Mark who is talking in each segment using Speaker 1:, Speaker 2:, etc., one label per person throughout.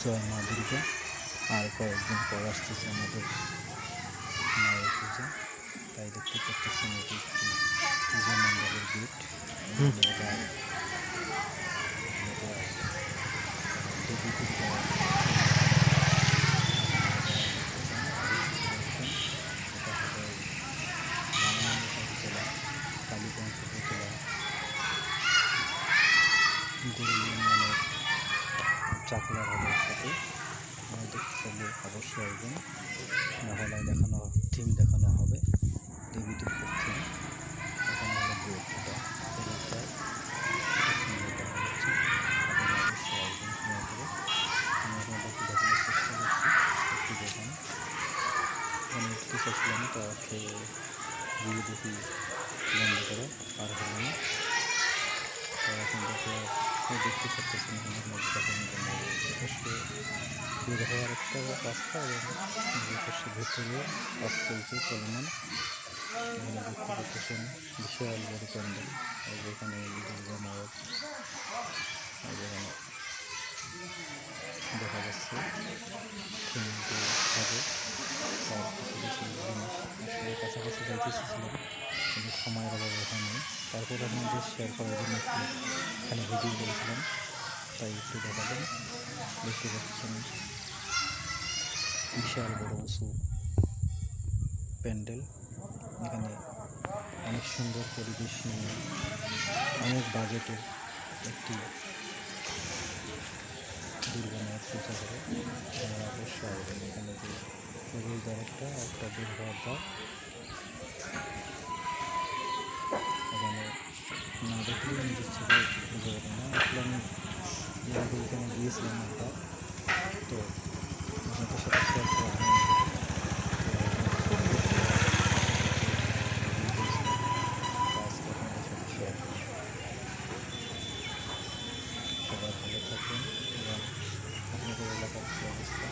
Speaker 1: জয় মা দুর্গা। আর কয়েকদিন পর আসতেছে আমাদের মায়ের পূজা। তাই দেখতে পাচ্ছেন এটি একটি পূজা মণ্ডলের গেট। দেবী দুর্গা চাকলার আপনারা দেখতে চাইলে অবশ্যই আসবেন। মহলায় দেখানো, থিম দেখানো হবে। দেবী দুর্গার থিম। হলো সুন্দর দেখা যাচ্ছে করে দেখানোর দেখুন। দেখি বন্ধ করে আর হলো না তো এখন দেখে দেখতে পাচ্ছেন এখানে যথেষ্ট বের হওয়ার একটা রাস্তা এবং যথেষ্ট ভেতরে কাজ চলছে চলমান। এখানে দেখতে পাচ্ছেন বিশাল বড় প্যান্ডেল। আর যেখানে দুর্গা মায়ের আর যেখানে দেখা যাচ্ছে কিন্তু হবে কাছাকাছি যাইতে কিন্তু সময়ের অভাবে নেই। তারপরে আপনাদের শেয়ার করার জন্য এখানে ভিডিও করেছিলাম। তাই একটু দেখাবেন দেখতে পাচ্ছেন বিশাল বড় উঁচু প্যান্ডেল। এখানে অনেক সুন্দর পরিবেশ নিয়ে অনেক বাজেটের একটি দুর্গা মায়ের পূজা করে অবশ্যই এখানে যে প্রবেশ দ্বার একটা একটা দুর্গার না দেখলে নিজের ছেলে বুঝতে পারে না আসলে আমি এর আগে এখানে গিয়েছিলাম একবার তো আপনাদের সাথে শেয়ার করা হয়নি তো এখানে শেয়ার সবাই ভালো থাকুন এবং আপনাদের এলাকার কী অবস্থা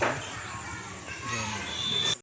Speaker 1: Thank you.